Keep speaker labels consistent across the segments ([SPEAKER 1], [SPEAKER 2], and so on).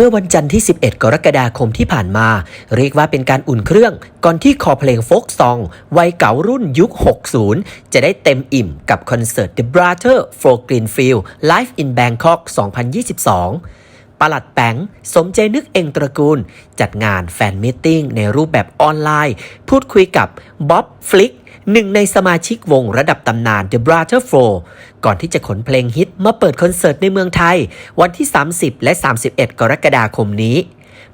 [SPEAKER 1] เมื่อวันจันทร์ที่ 11 กรกฎาคมที่ผ่านมา เรียกว่าเป็นการอุ่นเครื่อง ก่อนที่คอเพลงโฟกซองวัยเก่ารุ่นยุค 60 จะได้เต็มอิ่มกับคอนเสิร์ต The Brother for Greenfield Live in Bangkok 2022 ปลัดแปงสมใจนึกเองตระกูล จัดงานแฟนมิทติ้งในรูปแบบออนไลน์ พูดคุยกับบ๊อบฟลิกหนึ่งในสมาชิกวงระดับตำนาน The Brother Four ก่อนที่จะขนเพลงฮิตมาเปิดคอนเสิร์ตในเมืองไทย วันที่ 30 และ 31 กรกฎาคมนี้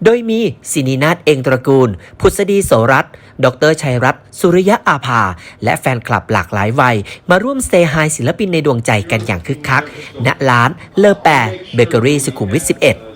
[SPEAKER 1] โดยมีสินีนาฏเองตระกูลพุทธดีโสรัตดรชัยรัตน์สุริยะอาภา และแฟนคลับหลากหลายวัย มาร่วมเซฮายศิลปินในดวงใจกันอย่างคึกคัก ณ ร้านเลอแปรเบเกอรี่สุขุมวิท 11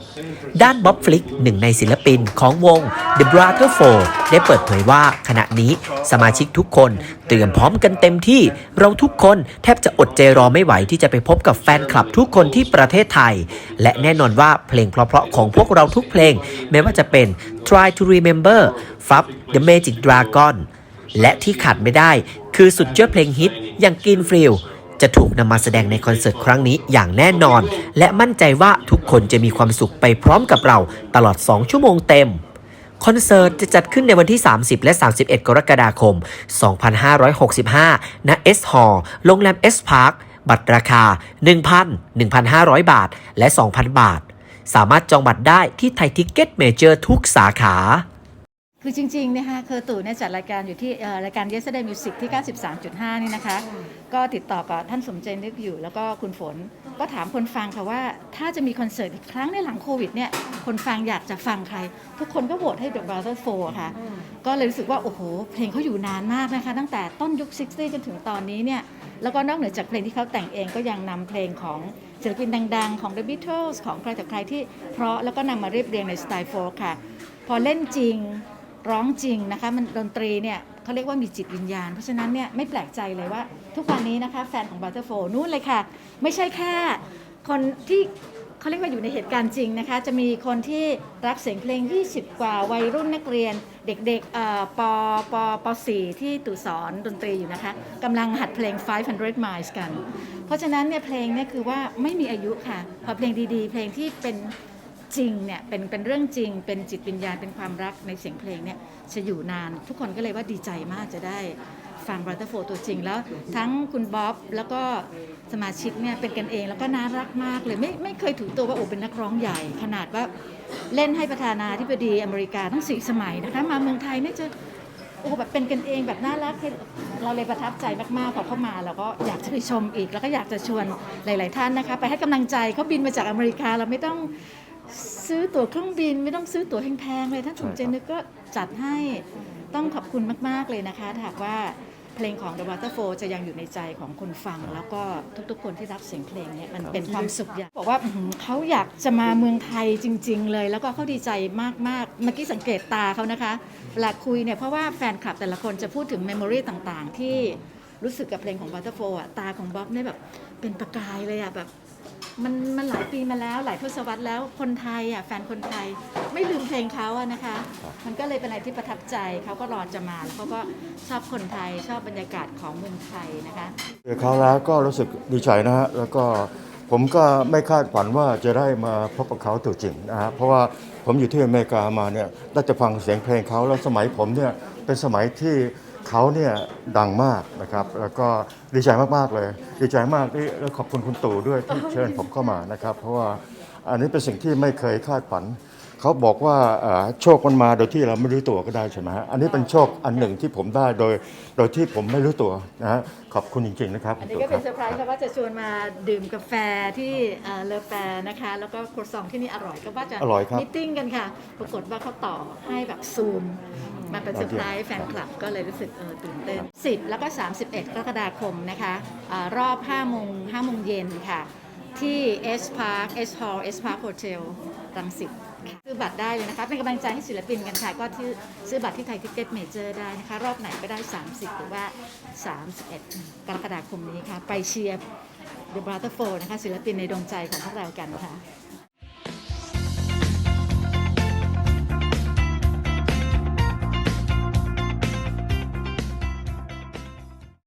[SPEAKER 1] ด้านบ๊อบฟลิกหนึ่งในศิลปินของวง The Brother Four ได้เปิดเผยว่าขณะนี้สมาชิกทุกคนเตรียมพร้อมกันเต็มที่ เราทุกคนแทบจะอดใจรอไม่ไหวที่จะไปพบกับแฟนคลับทุกคนที่ประเทศไทย และแน่นอนว่าเพลงเพราะๆของพวกเราทุกเพลง ไม่ว่าจะเป็น Try to Remember f u b The Magic Dragon และที่ขาดไม่ได้คือสุดยอดเพลงฮิตอย่างกินฟริล จะถูกนำมาแสดงในคอนเสิร์ตครั้งนี้อย่างแน่นอน และมั่นใจว่าทุกคนจะมีความสุขไปพร้อมกับเราตลอด 2 ชั่วโมงเต็มคอนเสิร์ตจะจัดขึ้นในวันที่ 30 และ 31 กรกฎาคม 2565 ณ S Hall โรงแรม S Park บัตรราคา 1,000 1,500 บาท และ 2,000 บาท สามารถจองบัตรได้ที่ไทยทิกเก็ตเมเจอร์ทุกสาขา
[SPEAKER 2] คือจริงๆนะคะเคือตู่เนี่ยจัดรายการอยู่ที่รายการ Yesterday Music ที่ 93.5 นี่นะคะ ก็ติดต่อกับท่านสมใจนึกอยู่ แล้วก็คุณฝน ก็ถามคนฟังค่ะว่า ถ้าจะมีคอนเสิร์ตอีกครั้งในหลังโควิดเนี่ยคนฟังอยากจะฟังใคร ทุกคนก็โหวตให้ The Brothers Four ค่ะ ก็เลยรู้สึกว่า โอ้โห เพลงเขาอยู่นานมากนะคะ ตั้งแต่ต้นยุค 60 จนถึงตอนนี้เนี่ยแล้วก็นอกเหนือจากเพลงที่เขาแต่งเองก็ยังนำเพลงของศิลปินดัง ๆ ของ The Beatles ของใครต่อใครที่เพราะแล้วก็นำมาเรียบเรียงในสไตล์โฟล์ค่ะพอเล่นจริง ร้องจริงนะคะมันดนตรีเนี่ยเขาเรียกว่ามีจิตวิญญาณ เพราะฉะนั้นเนี่ยไม่แปลกใจเลยว่า ทุกวันนี้นะคะแฟนของ Butterfly นู่นเลยค่ะ ไม่ใช่แค่คนที่เขาเรียกว่าอยู่ในเหตุการณ์จริงนะคะ จะมีคนที่รักเสียงเพลง 20 กว่าวัยรุ่นนักเรียน เด็กๆเอ่อปปป .4 ที่ตู่สอนดนตรีอยู่นะคะกำลังหัดเพลง 500 miles กัน เพราะฉะนั้นเนี่ยเพลงเนี่ยคือว่าไม่มีอายุค่ะพอเพลงดีๆ เพลงที่เป็น จริงเนี่ยเป็นเป็นเรื่องจริง เป็นจิตวิญญาณเป็นความรักในเสียงเพลงเนี่ยจะอยู่นาน ทุกคนก็เลยว่าดีใจมากจะได้ฟังบรัตเตอร์โฟตัวจริงแล้ว ทั้งคุณบ๊อบแล้วก็สมาชิกเนี่ยเป็นกันเองแล้วก็น่ารักมากเลยไม่ไม่เคยถือตัวว่าโอ้เป็นนักร้องใหญ่ ขนาดว่าเล่นให้ประธานาธิบดีอเมริกาทั้งสี่สมัยนะคะมาเมืองไทยเนี่ยจะโอ้แบบเป็นกันเองแบบน่ารักเราเลยประทับใจมากๆพอเข้ามาเราก็อยากจะไปชมอีก แล้วก็อยากจะชวนหลาย ๆ ท่านนะคะ ไปให้กำลังใจเขาบินมาจากอเมริกาเราไม่ต้อง ซื้อตั๋วเครื่องบินไม่ต้องซื้อตั๋วแพงๆเลยท่านสมเจนึกก็จัดให้ต้องขอบคุณมากๆเลยนะคะถ้าหากว่าเพลงของ The Waterfall จะยังอยู่ในใจของคนฟัง แล้วก็ทุกๆ คนที่รักเสียงเพลงเนี่ยมันเป็นความสุขอย่างบอกว่าอื้อหือเขาอยากจะมาเมืองไทยจริง ๆ เลย แล้วก็เขาดีใจมากๆเมื่อกี้สังเกตตาเขานะคะเวลาคุยเนี่ยเพราะว่าแฟนคลับแต่ละคนจะพูดถึงเมมโมรีต่างๆ ที่รู้สึกกับเพลงของ Waterfall อะตาของบ๊อบเนี่ยแบบเป็นประกายเลยอะแบบ มันมันหลายปีมาแล้วหลายทศวรรษแล้วคนไทยอะแฟนคนไทยไม่ลืมเพลงเขาอะนะคะ มันก็เลยเป็นอะไรที่ประทับใจเขาก็รอจะมาแล้วเขาก็ชอบคนไทยชอบบรรยากาศของเมืองไทยนะคะ
[SPEAKER 3] เจอเขาแล้วก็รู้สึกดีใจนะฮะแล้วก็ผมก็ไม่คาดฝันว่าจะได้มาพบกับเขาตัวจริงนะฮะเพราะว่าผมอยู่ที่อเมริกามาเนี่ยได้จะฟังเสียงเพลงเขาแล้วสมัยผมเนี่ยเป็นสมัยที่ เขาเนี่ยดังมากนะครับ แล้วก็ดีใจมากๆเลย ดีใจมากที่แล้วขอบคุณคุณตู่ด้วยที่เชิญผมเข้ามานะครับ เพราะว่าอันนี้เป็นสิ่งที่ไม่เคยคาดฝัน เขาบอกว่าเอ่อโชคมันมาโดยที่เราไม่รู้ตัวก็ได้ใช่ไหมฮะอันนี้เป็นโชคอันหนึ่งที่ผมได้โดย โดยที่ผมไม่รู้ตัวนะฮะขอบคุณจริงๆนะครับ
[SPEAKER 2] อันนี้ก็เป็นเซอร์ไพรส์ค่ะว่าจะชวนมาดื่มกาแฟที่เอ่อเลอแปรนะคะ แล้วก็ครัวซองที่นี่อร่อยก็ว่าจะ
[SPEAKER 3] อร่อยครับ
[SPEAKER 2] มิทติ้งกันค่ะ ปรากฏว่าเขาต่อให้แบบซูม มาเป็นเซอร์ไพรส์แฟนคลับก็เลยรู้สึกเออตื่นเต้น 10 แล้วก็ 31 กรกฎาคมนะคะอารอบ5โมง5โมงเย็นค่ะ ที่ S Park S Hall S Park Hotel รังสิตค่ะซื้อบัตรได้เลยนะคะ เป็นกำลังใจให้ศิลปินกันค่ะ ก็ที่ซื้อบัตรที่ไทยทิกเก็ตเมเจอร์ได้นะคะ รอบไหนก็ได้ 30 หรือว่า 31 กรกฎาคมนี้ค่ะ ไปเชียร์ The Brother Four นะคะ ศิลปินในดวงใจของพวกเรากันค่ะ